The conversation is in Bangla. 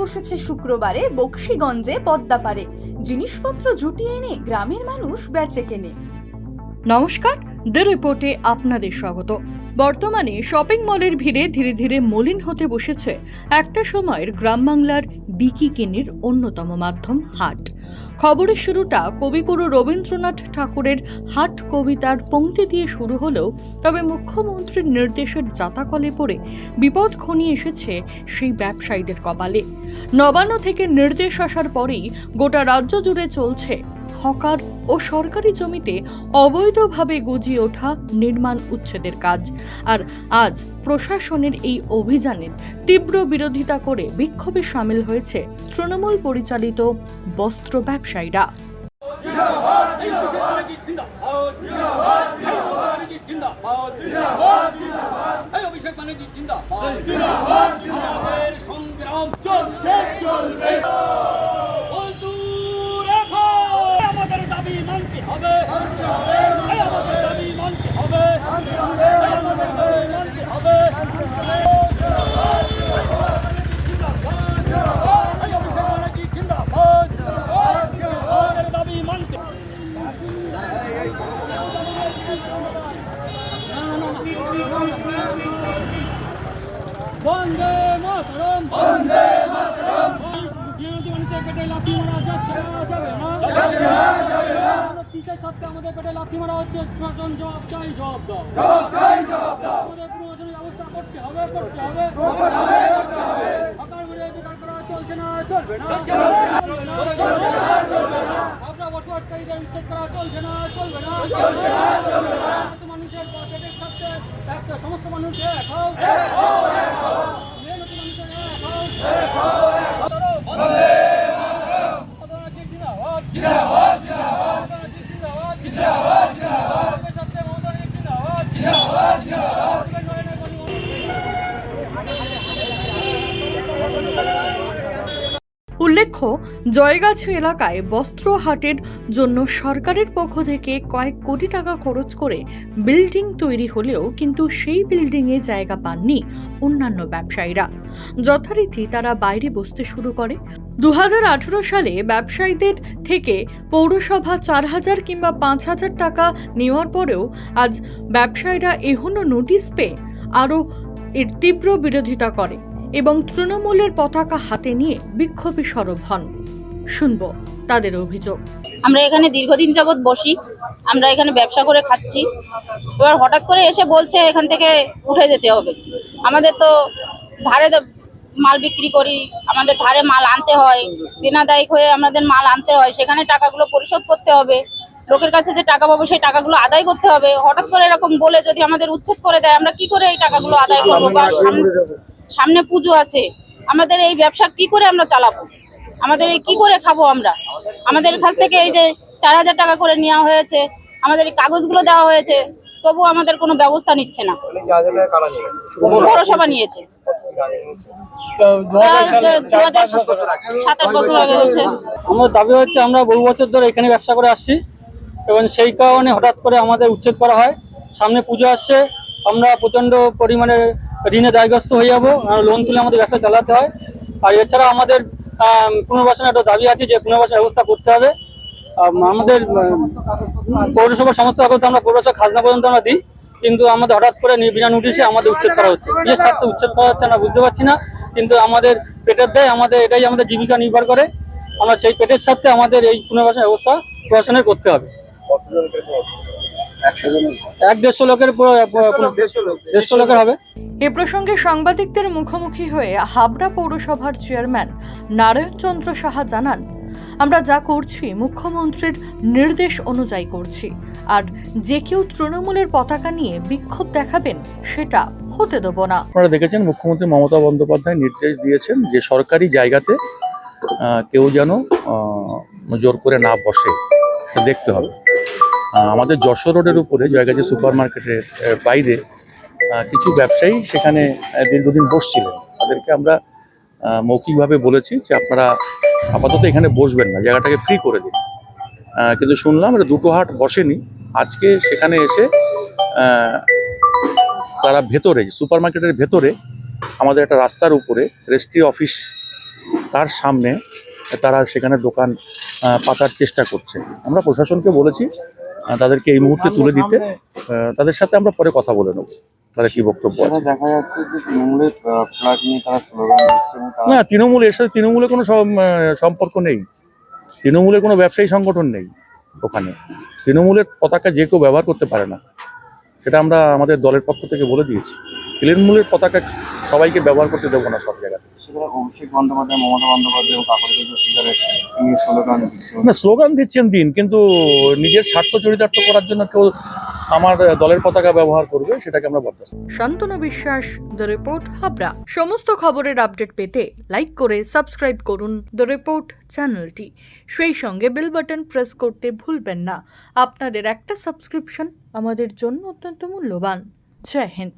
বসেছে শুক্রবারে বক্সিগঞ্জে পদ্মাপাড়ে জিনিসপত্র জুটিয়ে এনে গ্রামের মানুষ বেচে কেনে। নমস্কার, দ্য রিপোর্টে আপনাদের স্বাগত। বর্তমানে শপিং মলের ভিড়ে ধীরে ধীরে মলিন হতে বসেছে একটা সময়ের গ্রাম বাংলার বিকি কেনির অন্যতম মাধ্যম হাট। খবরের শুরুটা কবিগুরু রবীন্দ্রনাথ ঠাকুরের হাট কবিতার পঙ্ক্তি দিয়ে শুরু হলেও তবে মুখ্যমন্ত্রীর নির্দেশের জাতাকলে পড়ে বিপদ ঘনিয়ে এসেছে সেই ব্যবসায়ীদের কপালে। নবান্ন থেকে নির্দেশ আসার পরেই গোটা রাজ্য জুড়ে চলছে হকার ও সরকারি জমিতে অবৈধভাবে গজিয়ে ওঠা নির্মাণ উচ্ছেদের কাজ। আর আজ প্রশাসনের এই অভিযানের তীব্র বিরোধিতা করে বিক্ষোভে সামিল হয়েছে তৃণমূল পরিচালিত বস্ত্র ব্যবসায়ীরা। অভিষেক ব্যানার্জি জিন্দাবাদ আমাদের সংগ্রাম চলছে চলবে আমাদের দাবি মানতে হবে এই আমাদের দাবি মানতে হবে এই আমাদের দাবি মানতে হবে এই অভিষেক ব্যানার্জি জিন্দাবাদ আমাদের দাবি মানতে বন্দে মাতরম। বন্দে মাতরম। বিরোধী মানুষের পেটে লাথি মারা যাচ্ছে যাবে না? যাচ্ছে না। যাবে না তিসের সপ্তাহে আমাদের পেটে লাথি মারা হচ্ছে প্রশাসন জবাব চাই জবাব দাও। জবাব চাই জবাব দাও। আমাদের প্রশাসনের ব্যবস্থা করতে হবে করতে হবে। করতে হবে করতে হবে। হকার মিলে বিকার করা চলছে না চলবে না। চলবে না চলবে না চলবে বসবাসকারীদের উচ্ছেদ করা চলছে না চলবে না। চলছে না চলবে না মানুষের পেটের সাথে একটা সমস্ত মানুষ এক হও। উল্লেখ্য, জয়গাছি এলাকায় বস্ত্র হাটের জন্য সরকারের পক্ষ থেকে কয়েক কোটি টাকা খরচ করে বিল্ডিং তৈরি হলেও কিন্তু সেই বিল্ডিংয়ে জায়গা পাননি অন্যান্য ব্যবসায়ীরা। যথারীতি তারা বাইরে বসতে শুরু করে। দু হাজার আঠেরো সালে ব্যবসায়ীদের থেকে পৌরসভা চার হাজার কিংবা পাঁচ হাজার টাকা নেওয়ার পরেও আজ ব্যবসায়ীরা এখনও নোটিশ পেয়ে আরও এর তীব্র বিরোধিতা করে। এবং তৃণমূলের পতাকা হাতে নিয়ে বিক্ষোভে সরব হন। শুনব তাদের অভিযোগ। আমরা এখানে দীর্ঘদিন যাবৎ বসি, আমরা এখানে ব্যবসা করে খাচ্ছি। এবার হঠাৎ করে এসে বলছে এখান থেকে উঠে যেতে হবে। আমাদের তো ধারে মাল বিক্রি করি, আমাদের ধারে মাল আনতে হয়, দিনাদায়িক হয়ে আমাদের মাল আনতে হয়, সেখানে টাকাগুলো পরিশোধ করতে হবে। লোকের কাছে যে টাকা পাবো সেই টাকাগুলো আদায় করতে হবে। হঠাৎ করে এরকম বলে যদি আমাদের উচ্ছেদ করে দেয়, আমরা কি করে এই টাকাগুলো আদায় করব বা সামনে- পুজো আছে আমাদের এই ব্যবসা কি করে আমরা চালাবো? আমাদের এই কি করে খাব আমরা? আমাদের কাছ থেকে এই যে চার হাজার টাকা করে নেওয়া হয়েছে আমাদের এই কাগজগুলো দেওয়া হয়েছে তবু আমাদের কোনো ব্যবস্থা নিচ্ছে না। পৌরসভা নিয়েছে। দু হাজার সাত আট বছর আগে। হচ্ছে আমার দাবি হচ্ছে আমরা বহু বছর ধরে এখানে ব্যবসা করে আসছি এবং সেই কারণে হঠাৎ করে আমাদের উচ্ছেদ করা হয়। সামনে পুজো আসছে আমরা প্রচণ্ড পরিমাণে ঋণে দায়গ্রস্ত হয়ে যাব লোন তুলে আমাদের ব্যবসা চালাতে হয়। আর এছাড়া আমাদের আম, পুনর্বাসনের একটা দাবি আছে যে পুনর্বাসন ব্যবস্থা করতে হবে। আমাদের পৌরসভার সমস্ত কাগজ আমরা পৌরসভা খাজনা পর্যন্ত আমরা দিই কিন্তু আমাদের হঠাৎ করে বিনা নোটিশে আমাদের উচ্ছেদ করা হচ্ছে। বিয়ের স্বার্থে উচ্ছেদ করা হচ্ছে আমরা বুঝতে পারছি না কিন্তু আমাদের পেটের দেয় আমাদের এটাই আমাদের জীবিকা নির্ভর করে। আমরা সেই পেটের স্বার্থে আমাদের এই পুনর্বাসন ব্যবস্থা প্রশাসনের করতে হবে। এক দেড়শো লোকের দেড়শো লোকের হবে। এ প্রসঙ্গে সাংবাদিকদের মুখোমুখি হয়ে হাবড়া পৌরসভার চেয়ারম্যান নারায়ণ চন্দ্র সাহা জানান আমরা যা করছি মুখ্যমন্ত্রীর নির্দেশ অনুযায়ী করছি। আর যে কেউ তৃণমূলের পতাকা নিয়ে বিক্ষোভ দেখাবেন সেটা হতে দেব না। আপনারা দেখেছেন মুখ্যমন্ত্রী মমতা বন্দ্যোপাধ্যায় নির্দেশ দিয়েছেন যে সরকারি জায়গাতে আহ, কেউ যেন আহ, জোর করে না বসে। দেখতে হবে। আমাদের যশোর রোডের উপরে জয়গাছি সুপার মার্কেটের বাইরে কিছু ব্যবসায়ী সেখানে দীর্ঘদিন বসছিলেন। তাদেরকে আমরা মৌখিকভাবে বলেছি যে আপনারা আপাতত এখানে বসবেন না, জায়গাটাকে ফ্রি করে দিন। কিন্তু শুনলাম এটা দুটো হাট বসেনি। আজকে সেখানে এসে তারা ভেতরে সুপার মার্কেটের ভেতরে, আমাদের একটা রাস্তার উপরে, রেজিস্ট্রি অফিস তার সামনে, তারা সেখানে দোকান পাতার চেষ্টা করছে। আমরা প্রশাসনকে বলেছি তাদেরকে এই মুহূর্তে তুলে দিতে তাদের সাথে আমরা পরে কথা বলে নেব। তাদের কি বক্তব্য আছে? দেখা যাচ্ছে যে তৃণমূলের ফ্ল্যাগ নিয়ে তারা স্লোগান তারা না তৃণমূল এর সাথে তৃণমূলের কোনো সম- সম্পর্ক নেই। তৃণমূলের কোনো ব্যবসায়ী সংগঠন নেই ওখানে। তৃণমূলের পতাকা যে কেউ ব্যবহার করতে পারে না সেটা আমরা আমাদের দলের পক্ষ থেকে বলে দিয়েছি। তৃণমূলের পতাকা সবাইকে ব্যবহার করতে দেবো না সব জায়গায় সেটা অভিষেক বন্দ্যোপাধ্যায় মমতা বন্দ্যোপাধ্যায় এবং কাকলি দস্তিদারের স্লোগান না স্লোগান দিচ্ছেন দিন কিন্তু নিজের স্বার্থ চরিতার্থ করার জন্য কেউ আমার দলের পতাকা ব্যবহার করবে সেটাকে আমরা বরদাস্ত শান্তনু বিশ্বাস দ্য রিপোর্ট হাবড়া। সমস্ত খবরের আপডেট পেতে লাইক করে সাবস্ক্রাইব করুন দ্য রিপোর্ট চ্যানেলটি। সেই সঙ্গে বেল বাটন প্রেস করতে ভুলবেন না। আপনাদের একটা সাবস্ক্রিপশন আমাদের জন্য অত্যন্ত মূল্যবান। জয় হিন্দ।